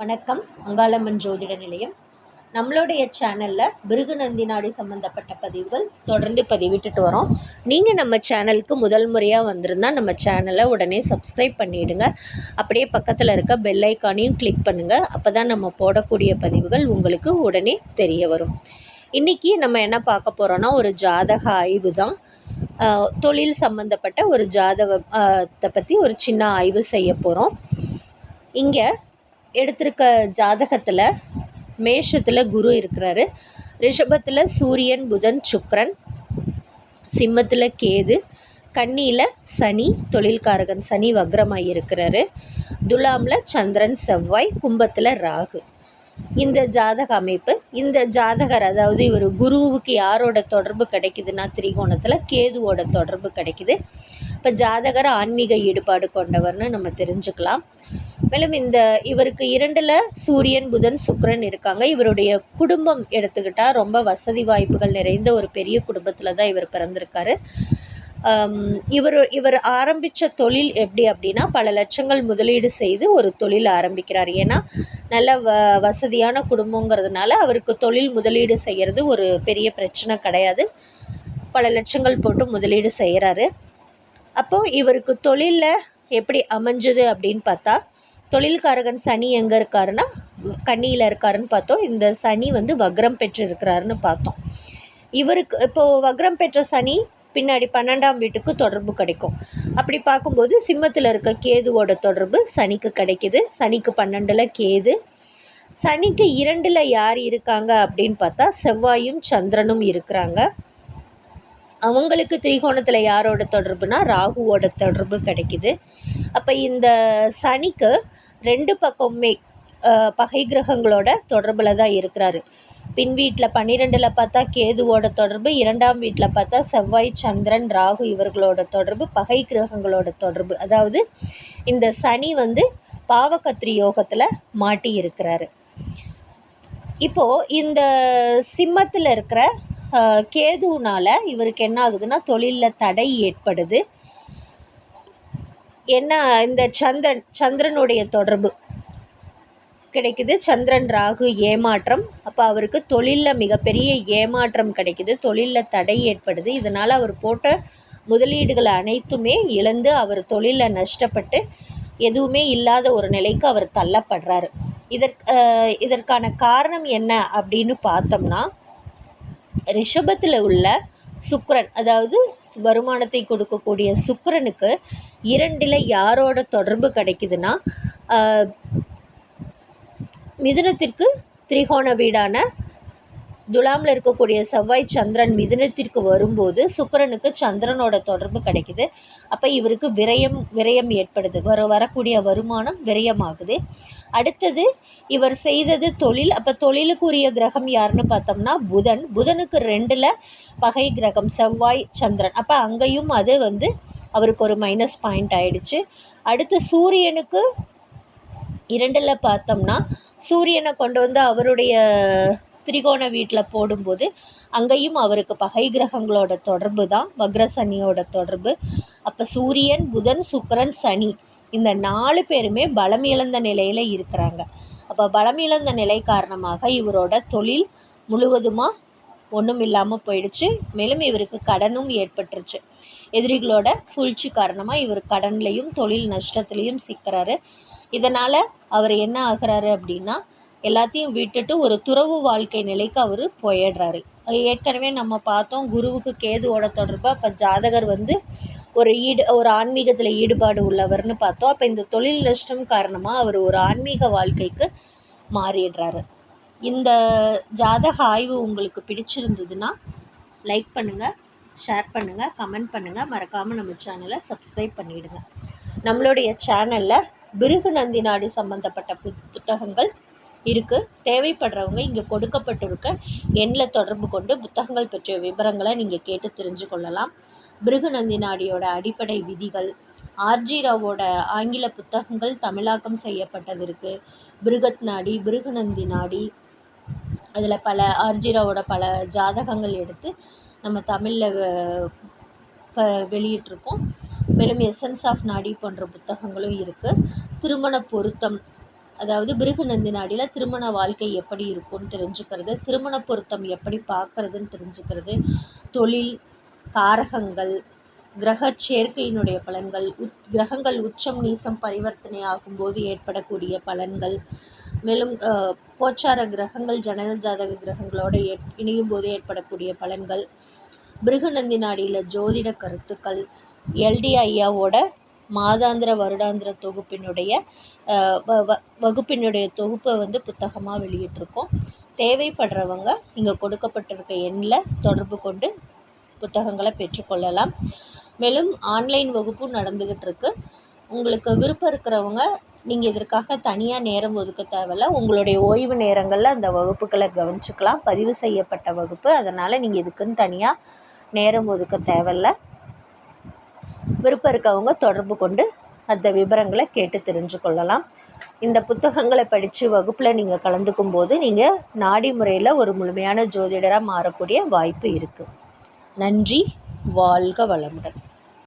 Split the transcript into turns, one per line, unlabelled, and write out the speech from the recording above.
வணக்கம். அங்காளம்மன் ஜோதிட நிலையம். நம்மளுடைய சேனலில் பிருகுநந்தி நாடி சம்மந்தப்பட்ட பதிவுகள் தொடர்ந்து பதிவிட்டுட்டு வரோம். நீங்கள் நம்ம சேனலுக்கு முதல் முறையாக வந்திருந்தால் நம்ம சேனலை உடனே சப்ஸ்கிரைப் பண்ணிவிடுங்க அப்படியே பக்கத்தில் இருக்க பெல் ஐக்கானையும் கிளிக் பண்ணுங்கள் அப்போ தான் நம்ம போடக்கூடிய பதிவுகள் உங்களுக்கு உடனே தெரிய வரும். இன்றைக்கி நம்ம என்ன பார்க்க போகிறோன்னா ஒரு ஜாதக ஆய்வு தான். தொழில் சம்மந்தப்பட்ட ஒரு ஜாதகத்தை பற்றி ஒரு சின்ன ஆய்வு செய்ய போகிறோம் இங்கே எடுத்திருக்க ஜாதகத்தில் மேஷத்தில் குரு இருக்கிறாரு. ரிஷபத்தில் சூரியன் புதன் சுக்ரன் சிம்மத்தில் கேது கன்னியில் சனி தொழில்காரகன் சனி வக்ரமாக இருக்கிறாரு. துலாமில் சந்திரன் செவ்வாய் கும்பத்தில் ராகு. இந்த ஜாதக அமைப்பு இந்த ஜாதகர் அதாவது இவர் குருவுக்கு யாரோட தொடர்பு கிடைக்குதுன்னா திரிகோணத்தில் கேதுவோட தொடர்பு கிடைக்குது. இப்போ ஜாதகர் ஆன்மீக ஈடுபாடு கொண்டவர்னு நம்ம தெரிஞ்சுக்கலாம். மேலும் இந்த இவருக்கு இரண்டில் சூரியன் புதன் சுக்கரன் இருக்காங்க. இவருடைய குடும்பம் எடுத்துக்கிட்டால் ரொம்ப வசதி வாய்ப்புகள் நிறைந்த ஒரு பெரிய குடும்பத்தில் தான் இவர் பிறந்திருக்காரு. இவர் இவர் ஆரம்பித்த தொழில் எப்படி அப்படின்னா பல லட்சங்கள் முதலீடு செய்து ஒரு தொழில் ஆரம்பிக்கிறார். ஏன்னா நல்ல வ வசதியான குடும்பங்கிறதுனால அவருக்கு தொழில் முதலீடு செய்கிறது ஒரு பெரிய பிரச்சனை கிடையாது. பல லட்சங்கள் போட்டு முதலீடு செய்கிறாரு அப்போது இவருக்கு தொழிலில் எப்படி அமைஞ்சது அப்படின்னு பார்த்தா தொழில்காரகன் சனி எங்கே இருக்காருன்னா கன்னியில் இருக்காருன்னு பார்த்தோம். இந்த சனி வந்து வக்ரம் பெற்று இருக்கிறாருன்னு பார்த்தோம். இவருக்கு இப்போது வக்ரம் பெற்ற சனி பின்னாடி பன்னெண்டாம் வீட்டுக்கு தொடர்பு கிடைக்கும். அப்படி பார்க்கும்போது சிம்மத்தில் இருக்க கேதுவோட தொடர்பு சனிக்கு கிடைக்கிது. சனிக்கு பன்னெண்டில் கேது. சனிக்கு இரண்டில் யார் இருக்காங்க அப்படின்னு பார்த்தா செவ்வாயும் சந்திரனும் இருக்கிறாங்க. அவங்களுக்கு திரிகோணத்தில் யாரோட தொடர்புனா ராகுவோட தொடர்பு கிடைக்கிது. அப்போ இந்த சனிக்கு ரெண்டு பக்கமுமே பகை கிரகங்களோட தொடர்பில் தான் இருக்கிறாரு. பின் வீட்டில் பன்னிரெண்டில் பார்த்தா கேதுவோட தொடர்பு இரண்டாம் வீட்டில் பார்த்தா செவ்வாய் சந்திரன் ராகு இவர்களோட தொடர்பு பகை கிரகங்களோட தொடர்பு. அதாவது இந்த சனி வந்து பாவகத்திரி யோகத்தில் மாட்டி இருக்கிறாரு. இப்போது இந்த சிம்மத்தில் இருக்கிற அஹ், இவருக்கு என்ன ஆகுதுன்னா தொழிலில் தடை ஏற்படுது. என்ன இந்த சந்திரன் சந்திரனுடைய தொடர்பு. கிடைக்குது. சந்திரன் ராகு ஏமாற்றம். அப்போ அவருக்கு தொழிலில் மிகப்பெரிய ஏமாற்றம் கிடைக்குது. தொழிலில் தடை ஏற்படுது. இதனால் அவர் போட்ட முதலீடுகள் அனைத்துமே இழந்து அவர் தொழிலில் நஷ்டப்பட்டு எதுவுமே இல்லாத ஒரு நிலைக்கு அவர் தள்ளப்படுறாரு. இதற்கு இதற்கான காரணம் என்ன அப்படின்னு பார்த்தோம்னா ரிஷபத்தில் உள்ள சுக்ரன் அதாவது வருமானத்தை கொடுக்கக்கூடிய சுக்கரனுக்கு இரண்டில் யாரோட தொடர்பு கிடைக்குதுன்னா மிதுனத்திற்கு திரிகோண வீடான துலாமில் இருக்கக்கூடிய செவ்வாய் சந்திரன் மிதுனத்திற்கு வரும்போது சுக்கரனுக்கு சந்திரனோட தொடர்பு கிடைக்குது. அப்போ இவருக்கு விரயம் விரயம் ஏற்படுது. வர வரக்கூடிய வருமானம் விரயமாகுது. அடுத்தது இவர் செய்தது தொழில். அப்போ தொழிலுக்குரிய கிரகம் யாருன்னு பார்த்தோம்னா புதன். புதனுக்கு ரெண்டில் பகை கிரகம் செவ்வாய் சந்திரன். அப்போ அங்கேயும் அது வந்து அவருக்கு ஒரு மைனஸ் பாயிண்ட் ஆயிடுச்சு. அடுத்து சூரியனுக்கு இரண்டில் பார்த்தோம்னா சூரியனை கொண்டு வந்து அவருடைய திரிகோண வீட்டில் போடும்போது அங்கேயும் அவருக்கு பகை கிரகங்களோட தொடர்பு தான் வக்ர சனியோட தொடர்பு. அப்போ சூரியன் புதன் சுக்கரன் சனி இந்த நாலு பேருமே பலம் இழந்த நிலையில் இருக்கிறாங்க. அப்போ பலம் இழந்த நிலை காரணமாக இவரோட தொழில் முழுவதுமாக ஒன்றும் இல்லாமல் போயிடுச்சு. மேலும் இவருக்கு கடனும் ஏற்பட்டுருச்சு. எதிரிகளோட சூழ்ச்சி காரணமாக இவர் கடன்லையும் தொழில் நஷ்டத்துலேயும் சிக்கிறாரு. இதனால் அவர் என்ன ஆகிறாரு அப்படின்னா எல்லாத்தையும் விட்டுட்டு ஒரு துறவு வாழ்க்கை நிலைக்கு அவர் போயிடுறாரு. ஏற்கனவே நம்ம பார்த்தோம் குருவுக்கு கேதுவோட தொடர்பாக அப்போ ஜாதகர் வந்து ஒரு ஈடு ஒரு ஆன்மீகத்தில் ஈடுபாடு உள்ளவர்னு பார்த்தோம். அப்போ இந்த தொழில் நஷ்டம் காரணமாக அவர் ஒரு ஆன்மீக வாழ்க்கைக்கு மாறிடுறாரு. இந்த ஜாதக ஆய்வு உங்களுக்கு பிடிச்சிருந்ததுன்னா லைக் பண்ணுங்கள் ஷேர் பண்ணுங்கள் கமெண்ட் பண்ணுங்கள் மறக்காமல் நம்ம சேனலை சப்ஸ்கிரைப் பண்ணிவிடுங்க நம்மளுடைய சேனலில் பிருகு நந்தி நாடு சம்மந்தப்பட்ட புத் புத்தகங்கள் இருக்குது தேவைப்படுறவங்க இங்கே கொடுக்கப்பட்டிருக்க எண்ணில் தொடர்பு கொண்டு புத்தகங்கள் பற்றிய விவரங்களை நீங்கள் கேட்டு தெரிஞ்சு கொள்ளலாம். பிருகு நந்தி நாடியோட அடிப்படை விதிகள் ஆர்ஜி ராவோட ஆங்கில புத்தகங்கள் தமிழாக்கம் செய்யப்பட்டது இருக்குது பிருகத் நாடி பிருகுநந்தி நாடி அதில் பல ஆர்ஜி ராவோட பல ஜாதகங்கள் எடுத்து நம்ம தமிழில் இப்போ வெளியிட்டிருக்கோம். மேலும் எசன்ஸ் ஆஃப் நாடி போன்ற புத்தகங்களும் இருக்குது திருமண பொருத்தம் அதாவது பிருகு நந்தினாடியில் திருமண வாழ்க்கை எப்படி இருக்கும்னு தெரிஞ்சுக்கிறது திருமண பொருத்தம் எப்படி பார்க்கறதுன்னு தெரிஞ்சுக்கிறது தொழில் காரகங்கள் கிரக சேர்க்கையினுடைய பலன்கள் உத் கிரகங்கள் உச்சம் நீசம் பரிவர்த்தனை ஆகும்போது ஏற்படக்கூடிய பலன்கள் மேலும் கோச்சார கிரகங்கள் ஜனன ஜாதக கிரகங்களோடு ஏற் இணையும் போது ஏற்படக்கூடிய பலன்கள் பிருகுநந்தி நாடியில் ஜோதிட கருத்துக்கள் எல்டி ஐயாவோட மாதாந்திர வருடாந்திர தொகுப்பினுடைய வ- வகுப்பினுடைய தொகுப்பை வந்து புத்தகமாக வெளியிட்டிருக்கோம். தேவைப்படுறவங்க இங்கே கொடுக்கப்பட்டிருக்க எண்ணில் தொடர்பு கொண்டு புத்தகங்களை பெற்றுக்கொள்ளலாம். மேலும் ஆன்லைன் வகுப்பும் நடந்துக்கிட்டு இருக்கு உங்களுக்கு விருப்பம் இருக்கிறவங்க நீங்கள் இதற்காக தனியாக நேரம் ஒதுக்க தேவையில்ல. உங்களுடைய ஓய்வு நேரங்களில் அந்த வகுப்புகளை கவனிச்சுக்கலாம். பதிவு செய்யப்பட்ட வகுப்பு. அதனால் நீங்கள் இதுக்குன்னு தனியாக நேரம் ஒதுக்க தேவையில்ல. விருப்பம் இருக்கவங்க தொடர்பு கொண்டு அந்த விவரங்களை கேட்டு தெரிஞ்சு கொள்ளலாம். இந்த புத்தகங்களை படித்து வகுப்பில் நீங்கள் கலந்துக்கும் போது நீங்கள் நாடி முறையில் ஒரு முழுமையான ஜோதிடராக மாறக்கூடிய வாய்ப்பு இருக்குது நன்றி. வாழ்க வளமுடன்.